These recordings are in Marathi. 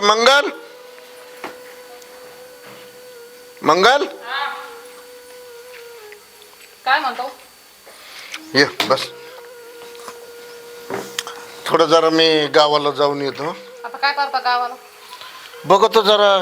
ए मंगल? मंगल? काय म्हणतो? ये बस. थोडं जरा मी गावाला जाऊन येतो. आता काय करता गावाला? बघतो जरा.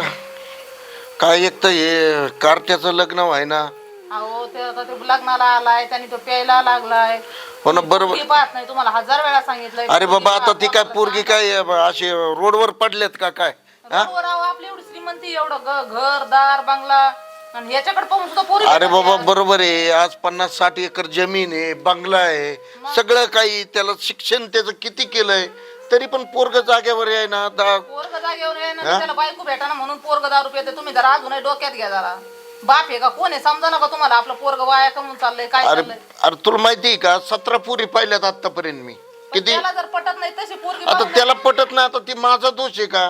काय एक तर हे कार्त्याचं लग्न व्हाय ना अहो ते आता ते लग्नाला आलाय त्यांनी तो प्यायला लागलाय. हो ना बरोबर. पाहत नाही तुम्हाला हजार वेळा सांगितलंय. अरे बाबा आता ती काय पोरगी काय असे रोडवर पडलेत का काय? हा? बरोबर अहो, आपली एवढी श्रीमंती एवढं ग- घर दार बंगला. आणि याच्याकडे पाहून सुद्धा पोरी अरे बाबा. बरोबर आहे. आज पन्नास साठ एकर जमीन आहे बंगला आहे. सगळं काही त्याला शिक्षण त्याचं किती केलंय तरी पण पोरग जागेवर आहे ना दा- पोरग जागेवर आहे ना? त्याला बायको भेटाना म्हणून पोरग दारू पिते. तुम्ही जरा अजूनही डोक्यात घ्या जरा. बाप आहे का? कोण आहे? समजा ना का तुम्हाला आपलं पोरग वाया कमवून चाललंय काय अरे चाललंय? अरे तुला माहिती आहे का? सतरा पुरी पाहिल्यात आतापर्यंत मी. पण किती? त्याला जर पटत नाही तशी पोरगी आता पाहून त्याला. पटत नाही आता ती माझा दोष आहे का?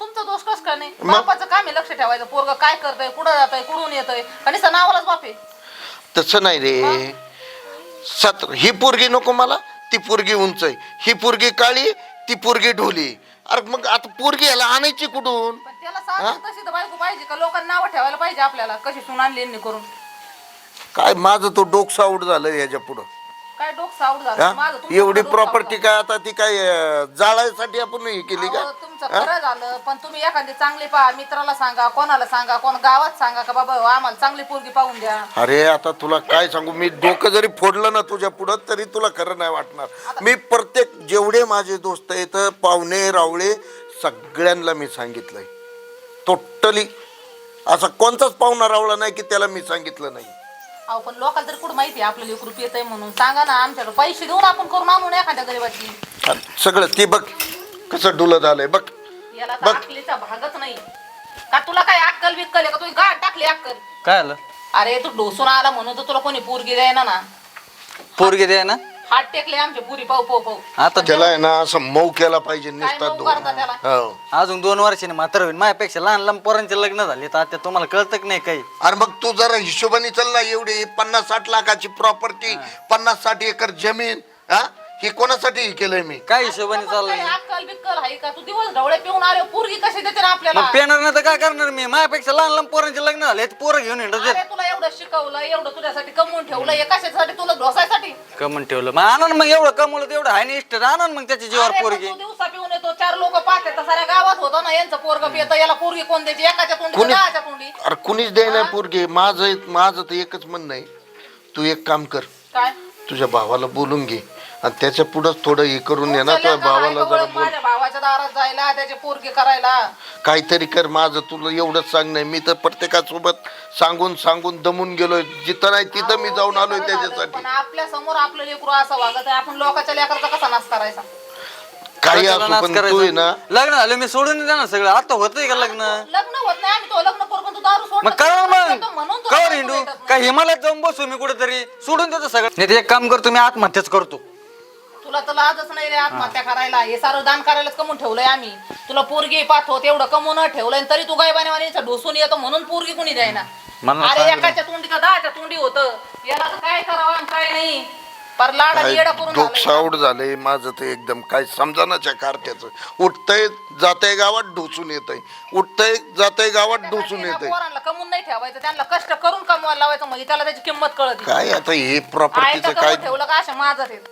तुमचा दोष कस काय नाही? मग? बापाचं काम आहे लक्ष ठेवायचं. पोरग काय करतंय कुठं जातंय कुठून येतंय? आणि नावालाच बाप आहे. तसं नाही रे. सत ही पोरगी नको मला ती पोरगी उंच आहे. ही पोरगी काळी ती पोरगी ढोली. अरे मग आता पोरगी याला आणायची कुठून? पण त्याला साधी तशी तर बायको पाहिजे का? लोकांना नावं ठेवायला पाहिजे आपल्याला. कशी सून आणली यांनी करून? काय माझं तो डोक साऊड झालं याच्या पुढं. काय डोक साऊड हा? झालं माझं तुमचं एवढी डोकं प्रॉपर्टी काय आता ती काय अं, जाळायसाठी आपण हे केली. का? अहो, तुमचं खरं झालं पण तुम्ही एखादी चांगली पहा मित्राला सांगा कोणाला सांगा कोण गावात सांगा का बाबा हो, आम्हाला चांगली पोरगी पाहून द्या. अरे आता तुला काय सांगू मी डोकं जरी फोडलं ना तुझ्या पुढं तरी तुला खरं नाही वाटणार. मी प्रत्येक जेवढे माझे दोस्त आहेत पाहुणे रावळे सगळ्यांना मी सांगितलंय. टोटली असा कोणताच पाहुणा रावळा नाही की त्याला मी सांगितलं नाही. अहो पण लोकांना तरी कुठं माहिती आहे? आपलं लेकरू येत म्हणून. सांगा ना आमच्याकडे पैसे देऊन आपण करून आणून एखाद्या गरीबाची. आणि सगळं ते बघ कसं डुलं झालंय बघ. याला तर बघ. भागच नाही. का तुला काय अक्कल बिक्कल आहे का? तुझी गाठ टाकली अक्कल. काय आलं? अरे तू डोसून आला म्हणून तर तुला कोणी पोरगी द्यायना ना. पोरगी द्या ना हात टेकले आमचे पुरी पाहू पाहू पाहू. आता त्याला आहे ना असं मऊ केला पाहिजे नुसता मऊ दोन करता त्याला? हो. अजून दोन वर्षांनी म्हातार होईल माझ्यापेक्षा लहान लहान पोरांचे लग्न झाले तर आता तुम्हाला कळतं की नाही काही? अरे मग तू जरा हिशोबाने चल ना एवढी पन्नास साठ लाखाची प्रॉपर्टी पन्नास साठ एकर जमीन हा? ही कोणासाठी केलंय मी? काय हिशोबाने चाललंय? काय अक्कल बिक्कल आहे का? तू दिवस ढवळे पिऊन आले पोरगी कशी देते ना आपल्याला? मग पेणार नाही तर काय करणार मी? माझ्यापेक्षा लहान लहान पोरांचे लग्न झाले ते पोरं घेऊन येणार अरे तुला एवढं शिकवलं एवढं तुझ्यासाठी कमवून ठेवलं हे कशासाठी तुला ढोसायसाठी? कमन ठेवलं. मग आणा ना मग एवढं कमवलं तेवढं आहे ना इष्ट. आणा ना मग त्याच्या जीवावर अरे पण पोरगी. तू दिवसा पिऊन येतो चार लोक पाहते तर साऱ्या गावात होतं ना यांचं पोरग पियत याला पोरगी कोण द्यायची? एकाच्या तोंडी कोणी- दहाच्या तोंडी. अरे कुणीच दे नाही पोरगे. माझं माझं तर एकच म्हणणं आहे. तू एक काम कर. काय? तुझ्या भावाला बोलून घे. आणि त्याच्या पुढंच थोडं हे करून ये ना तुझ्या का भावाला जरा बोल. माझ्या भावाच्या दारात जायला त्याची पोरगी करायला. काहीतरी कर माझं तुला एवढंच सांग नाही मी तर प्रत्येकासोबत सांगून सांगून दमून गेलोय. जिथं नाही तिथं मी जाऊन आलोय बरं झालं, त्याच्यासाठी. पण आपल्यासमोर आपलं लेकरू असं वागत आहे. आपण लोकांच्या लेकराचा कसा नाश करायचा? काही असो पण. तू आहे ना. लग्न झालं मी सोडून द्या ना सगळं. आता होतंय का लग्न? लग्न होत नाही. आम्ही तो लग्न करू पण तू दारू सोड मग करा मग. म्हणून तुला कवर बायको हिंडू. भेटत नाही. काय हिमालयात जाऊन बसू मी कुठेतरी? सोडून देतो सगळं. नाही ते एक काम करतो मी आत्महत्याच करतो. तुला तर लाजच नाही रे आत्महत्या करायला. हे सारं दान करायला कमवून ठेवलंय आम्ही. तुला पोरगी पाठव तेवढं कमवून ठेवलंय आणि तरी तू गायबाने ढोसून येतो म्हणून पोरगी कोणी द्यायना मला अरे सांगितलं. एकाच्या तोंडी का दहाच्या तोंडी होत. याला तर काय करावं आणि काय नाही. पर लाडा येडा करून झालंय. डोकसावड झालंय. माझं ते एकदम काय समजानाच्या कारत्याचं. उठतंय जातंय गावात ढोसून येतंय. उठतंय जातंय गावात ढोसून येतंय. पोरांना कमवून नाही ठेवायचं. त्यांना कष्ट करून कमवायला लावायचं म्हणजे त्याला त्याची किंमत कळत काय आता हे प्रॉपर्टीचं काय? ठेवलं का अशा माझं ते?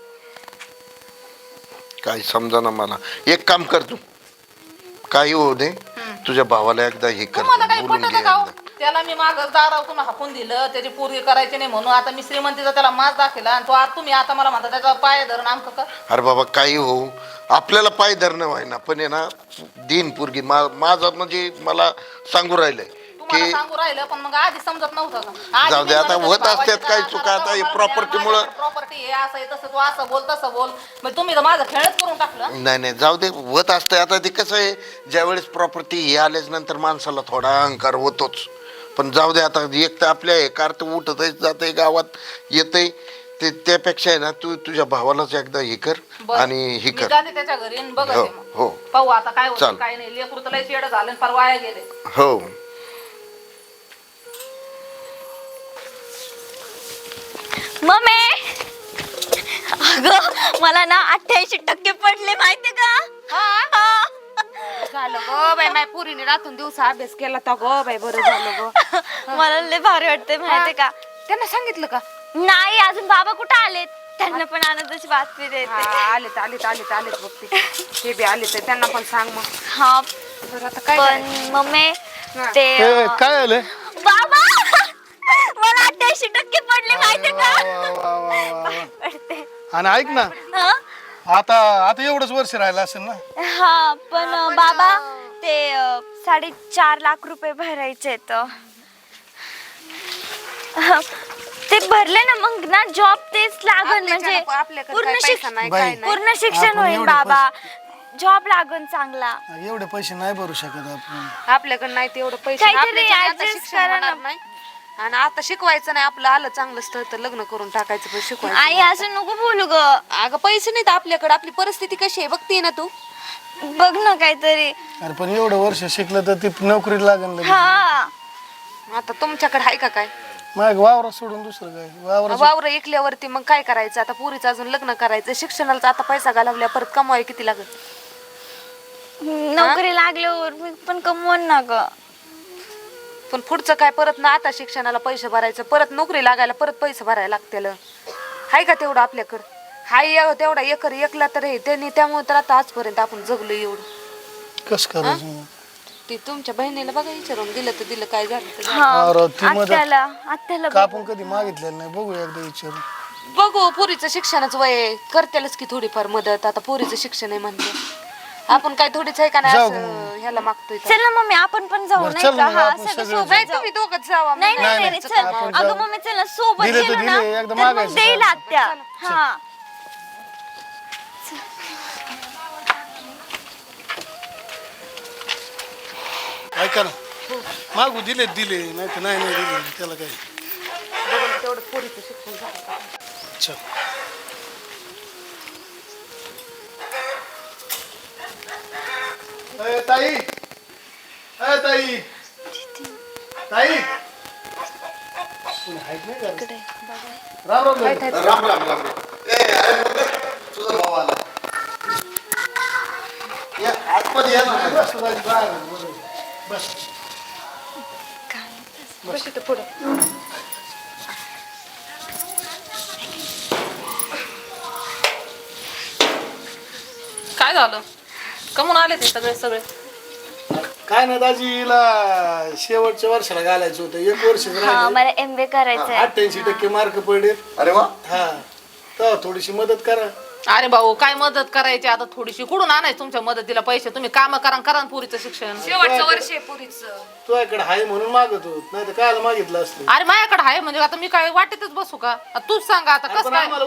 काय समजाना मला. एक काम कर तू. काही होऊ दे. तुझ्या भावाला एकदा हे कर. तुम्हाला काही बोलून पटत घे का हो? एकदा. त्याला मी माग दारावतून हाकून दिलं त्याची पूर्वी करायची नाही म्हणून. आता मी श्रीमंतीचा त्याला माज दाखवला आणि तो आता तुम्ही आता मला म्हणता त्याचा पाय धरून आमक कर. अरे बाबा काही हो आपल्याला पाय धरणं व्हायना. पण आहे ना दिन पोरगी मा माझं म्हणजे मला सांगू राहिलंय. तुम्हाला की सांगू राहिलं पण मग आधी समजत नव्हतं. का आधी जाऊ दे, आता म्हणत होत होते, असतात काही चुका, आता हे property माझ्याकडे मुळं- property हे असं आहे तसं तू असं बोल तसं बोल. मग तुम्ही तर माझं खेळच करून टाकलं. नाही नाही जाऊ दे होत असतंय. आता ते कसं आहे ज्यावेळेस प्रॉपर्टी हे आल्याच नंतर माणसाला थोडा अहंकार होतोच. पण जाऊ दे आता एक तर आपल्या हे कार तर उठतच जाते गावात येतंय. ते त्यापेक्षा आहे ना तू तुझ्या भावालाच एकदा हे कर बरं. आणि हे मी कर. जाते त्याच्या घरी आणि बघते हो, मग. हो. पाहू आता काय चाल. काय नाही. लेकरू तर लय येडं झालं आणि फार वाया गेले. हो. मम्मी! अगं मला ना अठ्ठ्याऐंशी टक्के पडले माहिती का? हा. झालं ग बाई माय पुरीने रातून दिवसा अभ्यास केला तर ग बाई बरं झालं ग. मला लय भारी वाटते माहितीये का? त्यांना सांगितलं का? नाही अजून बाबा कुठं आलेत? त्यांना पण आनंदाची बातमी देते. हा, आलेत आलेत आलेत आलेत बघ ते ते बी आले तर त्यांना पण सांग मग. हा बरं आता काय पण? मम्मी. ते ए, काय आलं मला अठ्याऐंशी टक्के पडले माहितीये वा, वा, वा, वा, वा, वा. का पडते आणि ऐक ना हा? आता आता एवढंच वर्ष राहिलं असेल ना हा पण अं, बाबा ते अं, साडेचार लाख रुपये भरायचे ते भरले ना मग ना जॉब तेच लागल म्हणजे आपल्याच्यानं- आपल्याकडे पूर्ण काय पैसा शिक्षण नाही बाई. काय नाही पूर्ण शिक्षण आपण होईल एवढे बाबा जॉब लागन चांगला एवढे पैसे नाही भरू शकत आपण आपल्याकडे नाही तेवढं पैसे काहीतरी आपल्याच्यानं आता adjust शिक्षण करा होणार ना. नाही आणि आता शिकवायचं नाही आपलं आलं चांगलं स्थळ तर लग्न करून टाकायचं पण शिकवायचं आई नाही. असं नको बोलू ग. अगं पैसे नाहीत आपल्याकडे आपली परिस्थिती कशी आहे? बघते ना तू. बघ ना काहीतरी. अरे पण एवढं वर्ष शिकलं तर ती नोकरी लागेल लगेच. हा. आता तुमच्याकडे आहे का काय? मग वावरा सोडून दुसरं काय? वावरा वावर ऐकल्यावरती मग काय करायचं? आता पुरीचं अजून लग्न करायचं. शिक्षणाला आता पैसा घालवल्या परत कमवाय किती लागत नोकरी लागल्यावर मी पण कमवून ना ग. पण पुढचं काय? परत ना आता शिक्षणाला पैसे भरायचं परत नोकरी लागायला परत पैसे भरायला लागतील. आहे का तेवढं आपल्याकडं? हाय एव- तेवढा एकर एकला तर आहे. त्यांनी त्यामुळे तर आता आजपर्यंत आपण जगलो एवढं. कस करायचं? मग? ती तुमच्या बहिणीला बघा विचारून दिलं तर दिलं काय झालं तर झालं. हा अरे ती मदत आत्याला आत्याला का आपण कधी मागितलेलं नाही? बघू एकदा विचारून. बघू पुरीचं शिक्षणाचं वय आहे. करतेलच की थोडीफार मदत. आता पुरीचं शिक्षण आहे म्हणजे आपण काय थोडीच आहे का नाही जाऊ. असं ह्याला मागतोय तर. चल ना मम्मी आपण पण जाऊ बरं, नाही चल का? मग हा आपण सगळं सगळे सोबत नाही जाऊ तुम्ही दोघंच जावा नाही नाही नाही नाही, चल. आपण अगं. मम्मी चल ना सोबत दिले तर गेलो ना. दिले, एकदा तर मग मागायचं. देईल आत्या हा. ऐका ना. मागू दिले दिले. नाही तर नाही नाही दिले. त्याला काय? बघून तेवढं पुरीचं शिक्षण झालं. चल. ए, ताई. ए, ताई. ताई. कोणी आहेत नाही का? राम राम दादा. राम राम राम राम. ए, अरे मुलगा, तुझा भाऊ आला. या, आतमध्ये या ना. बस, बस, बाहेर, बरोबर. बस. बस इथं पुढं. काय झालं? कमून आले ते सगळे सगळे. काय ना दाजीला शेवटच्या वर्षाला घालायचं होतं. एक वर्ष हा मला एम बी करायचंय. अठ्ठ्याऐंशी टक्के मार्क पडले. अरे वा. हा. तर थोडीशी मदत करा. अरे भाऊ काय मदत करायची? आता थोडीशी कुठून आणायची तुमच्या मदतीला पैसे? तुम्ही काम करा करा ना पुरीचं शिक्षण. शेवटचं वर्ष आहे पुरीचं. तुझ्याकडे आहे म्हणून मागत. होत नाही तर कायला मागितलं असतं? अरे माझ्याकडे आहे म्हणजे आता मी काय वाटेतच बसू का? आता तूच सांगा आता कसं पण काय? आम्हाला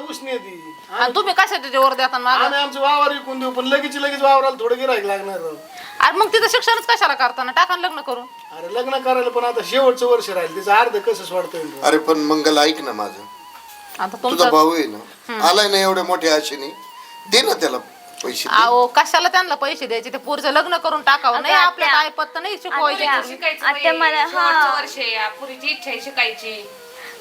आणि तुम्ही कशा त्याच्यावर देता आम्ही आमचं वावर विकून देऊ पण लगेच लगेच वावराला थोडं गिरायक लागणार. राव. अरे मग तिथं शिक्षणच कशाला करताना? टाका ना लग्न करून. अरे लग्न करायला पण आता शेवटचं वर्ष राहील त्याचं अर्ध कसं सोडता येईल? राव? अरे पण मंगल ऐक ना माझं. आता तुझा तुमचं भाऊ आहे ना आलाय ना एवढ्या मोठ्या आशेने दे ना त्याला पैसे दे. अहो कशाला त्यांना पैसे द्यायचे? ते पुरीचं लग्न करून टाकावं. नाही आपल्याला ऐपत नाही शिकवायची आत्या आत्या मला हा. वर्ष आहे. पुरीची इच्छा आहे शिकायची.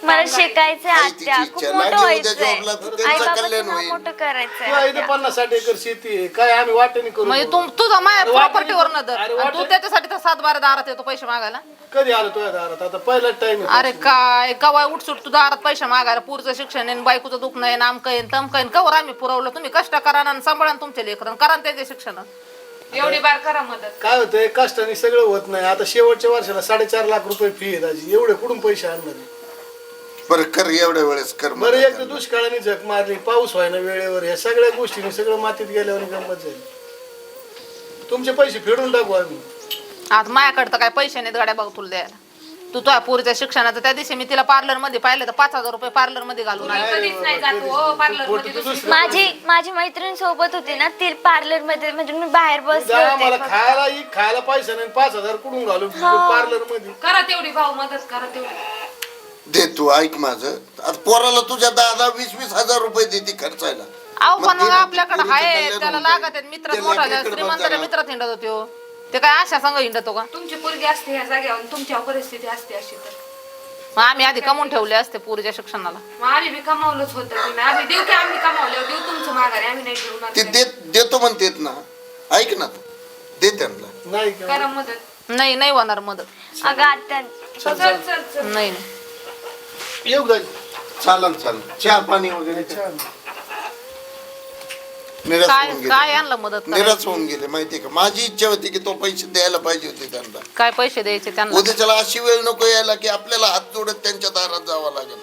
मला तिची आत्या. खूप इच्छा. मोठं लागली उद्या व्हायचंय जॉबला तर आई त्यांचं बाबाचं कल्याण नाव होईल. मोठं करायचंय. तुला इथे आत्या. पन्नास साठ एकर शेती आहे. काय आम्ही वाटेने करू म्हणजे तू तुझा माया अरे वाटेल- प्रॉपर्टीवर नदर अरे आणि तू त्याच्यासाठी तर सात बारा दारात येतो पैसे मागायला. कधी आलो तुझ्या दारात? आता पहिलाच टाइम अरे काय? कवाय उठसूट तू दारात पैसे मागायला? पुरचं शिक्षण आहे बायकोचं दुःख नाही नामकं आहे तमकं आहे. कवर आम्ही पुरवलं. तुम्ही कष्ट करा ना आणि सांभाळा ना तुमचे लेकरं. करा ना त्याचे शिक्षण. एवढी बार करा मदत. काय होतंय? कष्टाने सगळं होत नाही. आता शेवटच्या वर्षाला साडेचार लाख रुपये फी आहे दाजी. एवढे कुठून पैसे आणणार? आहे? बरं कर एवढ्या वेळेस कर बरं एक तर. दुष्काळाने झक मारली पाऊस व्हायना वेळेवर ह्या सगळ्या गोष्टीने सगळं मातीत गेल्यावर गंमत झाली. तुमचे पैसे फेडून टाकू आम्ही. आता माझ्याकडे तर काय पैसे नाहीत गाड्या बघ तुला द्यायला. तू तुझ्या पुरीच्या शिक्षणाचं त्या दिवशी मी तिला पार्लरमध्ये पाहिलं तर पाच हजार रुपये पार्लरमध्ये घालून आले. कधीच नाही. जात हो पार्लरमध्ये दुसरी माझी माझी मैत्रीण सोबत होती ना ती पार्लरमध्ये म्हणजे मी बाहेर बसले जा होते मला फक्त. खायला ही खायला पैसा नाही पाच हजार कुठून घालू पार्लरमध्ये. करा तेवढी भाऊ मदत करा तेवढी. दे तू ऐक माझं. आता पोराला तुझ्या दादा वीस वीस हजार रुपये देते खर्चायला. अहो मग पण ते मग ना आपल्याकडे पुरीचं आहे कल्याण त्याला होऊन. लागत आहेत मित्र मोठा. मित्रात हिंडत होते. हो. ते काय अशा संघ हिंडतो का तुमची पोरगी असते ह्या जागेवर आणि तुमच्यावर परिस्थिती असते अशी तर. मग आम्ही आधी कमवून ठेवले असते पुरीच्या शिक्षणाला. मग आम्ही बी कमावलंच होतं की नाही. आम्ही देऊ की आम्ही कमावलं देऊ तुमचं माघारी. आम्ही नाही ते देत देतो म्हणतेत ना. ऐक ना. तू दे त्यांना. नाही का? करा मदत. नाही नाही होणार मदत. अगं आत्या. चल चल चल. नाही नाही. येऊ दाजी चालन चालन. चहा पाणी वगैरे. निराश काय होऊन काय गेले मदत निराश? होऊन गेले माहितीये का? माझी इच्छा होती की तो पैसे द्यायला पाहिजे होते त्यांना. काय पैसे द्यायचे त्यांना? उद्याच्याला अशी वेळ नको यायला की आपल्याला हात जोडत त्यांच्या दारात जावं लागेल.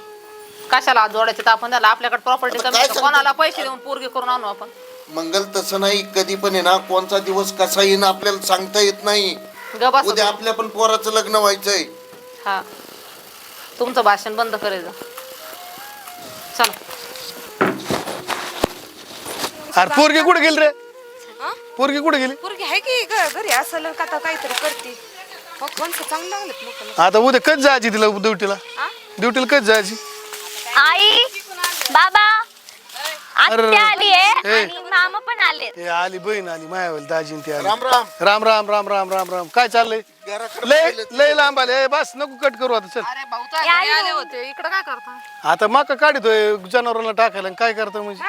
कशाला हात जोडायचे? तर आपण त्याला आपल्याकडे प्रॉपर्टी आता कमी काय आहे. सांगतो? कोणाला पैसे देऊन पोरगी करून आणू आपण? मंगल तसं नाही कधी पण आहे ना कोणचा दिवस कसा येईन आपल्याला सांगता येत नाही. गबास उद्या आपल्या पण पोराचं लग्न व्हायचंय. हा. तुमचं भाषण बंद करायचं. चला. अरे पोरगी कुठे गेली रे? पोरगी कुठे गेली? पोरगी आहे की घ- घरी असेल का आता काहीतरी करते. मग कोणतं चांगलं लागलं मग आता उद्या कधी जायची तिला ड्युटीला? ड्युटीला कधी जायची? आई बाबा आत्या आली आहे ए. आणि मामा पण आले ए आली बहीण आली मायावली दाजी ती आली. राम राम. राम राम राम राम राम राम. काय चाललंय? घराकडे लय पाहिलं लय लांब आले. ए, बस नको कट करू आता चल. अरे भाऊ तर घरी आले होते. इकडे काय करता? आता मका काढतोय जनावरांना टाकायला आणि काय करतो म्हणजे?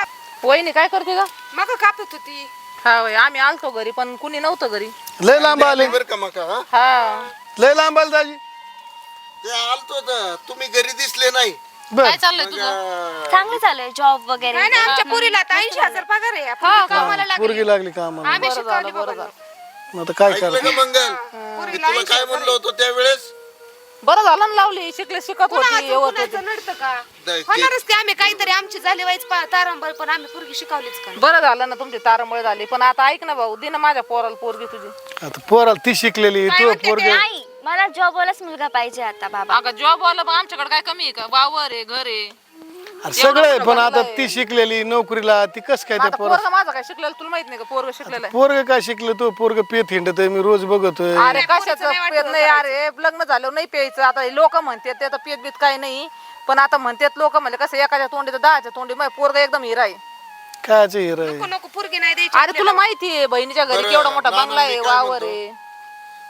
वहिनी काय करते का मग कापत होती. हा वय आम्ही आलतो घरी पण कुणी नव्हतं घरी. लय लांब आले. बरं का मका हा? लय लांब आले दाजी. ते आलतो तर तुम्ही घरी दिसले नाही. काय चाललंय तुझं? चांगलं चालू जॉब वगैरे. नाही आमच्या पुरीला आता ऐंशी हजार पगार आहे. कामाला लागली पोरगी लागली. कामाला. आम्ही शिकवली बाबा आता काय ऐकलं कर का मंगल? मी तुला काय म्हणलं होतं त्यावेळेस? बरं झालं ना लावली शिकले शिकत होती होती नडतं का? नाही, ते- होणारच की आम्ही काहीतरी आमची झाली व्हायच तारंबळ पण आम्ही पुरगी शिकवलीच का? बरं झालं ना तुमची तारंबळ झाली. पण आता ऐक ना भाऊ दे ना माझ्या पोराला पोरगी तुझी. आता पोराला ती शिकलेली तू पोरग मला जॉब वालाच मुलगा पाहिजे आता बाबा. अगं जॉब वाला पण आमच्याकडे काय कमी आहे का? वावर आहे घर आहे. सगळं आहे, पण आता आहे. ती शिकलेली नोकरीला ती कस काय त्या आता पोरा पोरग माझं काय शिकलेलं? तुला माहीत नाही का पोरग शिकलेलं आहे? पोरग काय शिकलं तू? पोरग पेत हिंडत मी रोज बघतोय. अरे कशाचं पेत नाही अरे लग्न झालं नाही प्यायचं. आता लोक म्हणतात ते तर पेत बीत काही नाही. पण आता म्हणतात लोक म्हणले कसं एकाच्या तोंडी तर दहाच्या तोंडी पोरग एकदम हिरा आहे. कायच हिर नको पुरगी नाही द्यायची अरे तुला माहिती आहे बहिणीच्या घरी केवढा मोठा बंगला आहे मी काय वावर? आहे.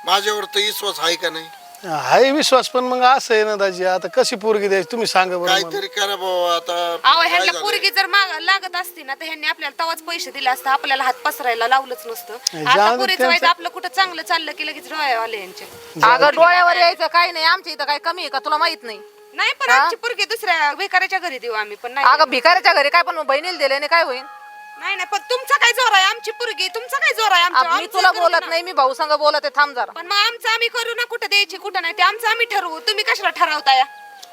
माझ्यावर तर विश्वास आहे का नाही? हाय विश्वास पण मग असं आहे ना दाजी आता कशी पोरगी द्यायची? तुम्ही सांगा बरं मला. काहीतरी करा बाबा आता अहो काय ह्यांना झालंय? पोरगी जर माग लागत असती ना तर ह्यांनी आपल्याला तवाच पैसे दिले असतं आपल्याला हात पसरायला लावलंच नसतं. जाऊ आता दे पुरीचं त्यांचं- व्हायचं आपलं कुठं चांगलं चाललं की लगेच डोळे आले यांचे अगं डोळ्यावर यायचं काही नाही आमच्या इथं काय कमी आहे का तुला माहीत नाही? नाही पण आमची पोरगी दुसऱ्या भिकाऱ्याच्या घरी देऊ आम्ही पण नाही अगं भिकाऱ्याच्या घरी काय पण बहिणीला दिले नाही काय होईल नाही नाही पण तुमचा काय जोर आहे? आमची पोरगी तुमचा काय जोर आहे? आमच्या- आप- मी आमचं तुला करू बोलत ना. नाही मी भाऊ संग बोलत आहे थांब जरा. पण मग आमचं आम्ही करू ना कुठं द्यायची कुठं नाही ते आमचं आम्ही ठरवू. तुम्ही कशाला ठरवताय?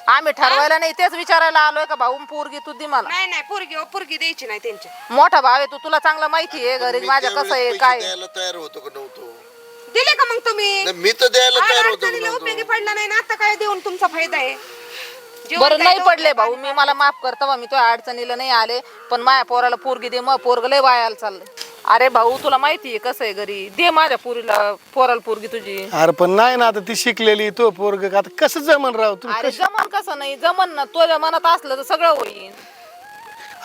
आम्ही ठरवायला नाही तेच विचारायला आलोय का भाऊ? पोरगी तू दे मला. नाही नाही पोरगी ओ, पोरगी द्यायची नाही त्यांची. मोठा भाव आहे तू तुला चांगलं माहिती आहे घरी माझ्या कसं आहे काय द्यायला तयार होतो का नव्हतो? दिले का मग तुम्ही? नाही, मी तर द्यायला आज तयार होतो का अडचणीला उपयोगी नव्हतो पडला नाही ना आता काय देऊन तुमचा फायदा आहे? बरं नाही पडले भाऊ मी मला माफ करतो मी तुझ्या अडचणीला नाही आले पण माझ्या पोराला पोरगी दे मग पोरग लय वायाला चाललंय. अरे भाऊ तुला माहिती आहे कसं आहे घरी? दे माझ्या पोरीला पोराला पोरगी तुझी. अरे पण नाही ना आता ती शिकलेली तो पोरग आता कसं जमन राव? तुम्ही अरे जमन कसं नाही? जमन ना तुझ्या मनात असलं तर सगळं होईल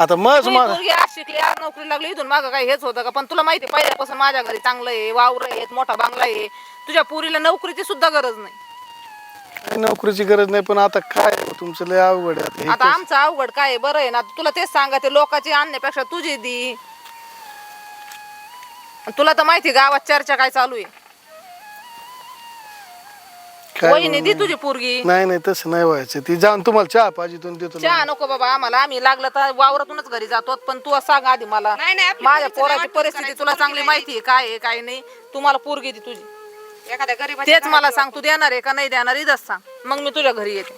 आता मज मग पोरगी आज शिकली आज नोकरी लागली इथून मागं काही हेच होतं का? पण तुला माहिती आहे, पहिल्यापासून माझ्या घरी चांगलं आहे वावर आहे मोठा बांगला आहे. तुझ्या पुरीला नोकरीची सुद्धा गरज नाही. नोकरीची गरज नाही पण आता काय तुमचं लय अवघड आहे आता. हे आता आमचं अवघड काय आहे, बरं आहे ना? तुला तेच सांगते लोकांची आणण्यापेक्षा तुझी दी. तुला तर माहिती आहे, गावात चर्चा काय चालू आहे. काय वहिनी दी तुझी पोरगी. नाही नाही तसं नाही व्हायचं. ती जाऊन तुम्हाला चहा पाहिजे तुम्ही देतो चहा नको बाबा आम्हाला आम्ही लागलं तर वावरातूनच घरी जातो पण तू सांग आधी मला. नाही, नाही, आपली माझ्या पोरीचं परिस्थिती तुला चांगली माहिती आहे काय आहे काय नाही. तुम्हाला पोरगी दी तुझी. एखाद्या गरीबाच्या तेच मला सांग तू देणार आहे का नाही देणार इथंच सांग. मग मी तुझ्या घरी येते.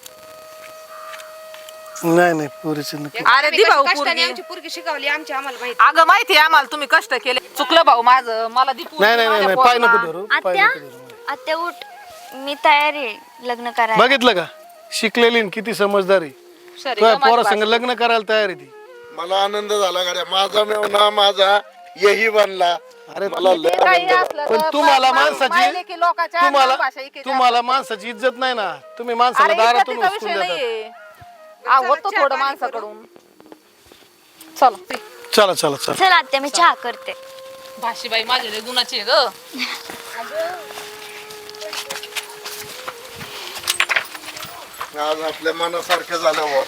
नाही नाही पुरीचं नको. अरे दी भाऊ कष्टाने पोरगी. आमची पोरगी शिकवली आमची आम्हाला माहिती. अगं माहिती आहे आम्हाला तुम्ही कष्ट केले. चुकलं भाऊ माझं मला दी पोरगी, नाही नाही नाही माझ्या नाही पाय पोराला. नको धरू पाय आत्या नको धरू. आत्या उठ. मी तयार आहे लग्न करायला. बघितलं का? शिकलेली न किती समजदारी. पोरा संग. लग्न करायला तयार आहे ती. मला आनंद झाला गाड्या. माझा मेवना माझा यही बनला. अरे मला लय काही आनंद झाला. असलं पण तर तुम्हाला मा- माणसाची की लोकांच्या तुम्हाला भाषा इकडे तुम्हाला माणसाची इज्जत नाही ना. तुम्ही माणसाला अरे दारातून इज्जतीचा उचकून विषय देतात नाहीये. आ, होतं थोडं माणसाकडून. चला. चला चला चला. चल आत्या मी चहा करते. भाशीबाई माझे लय गुणाची आहे ग आज आपल्या मनासारखं झालं बुवा.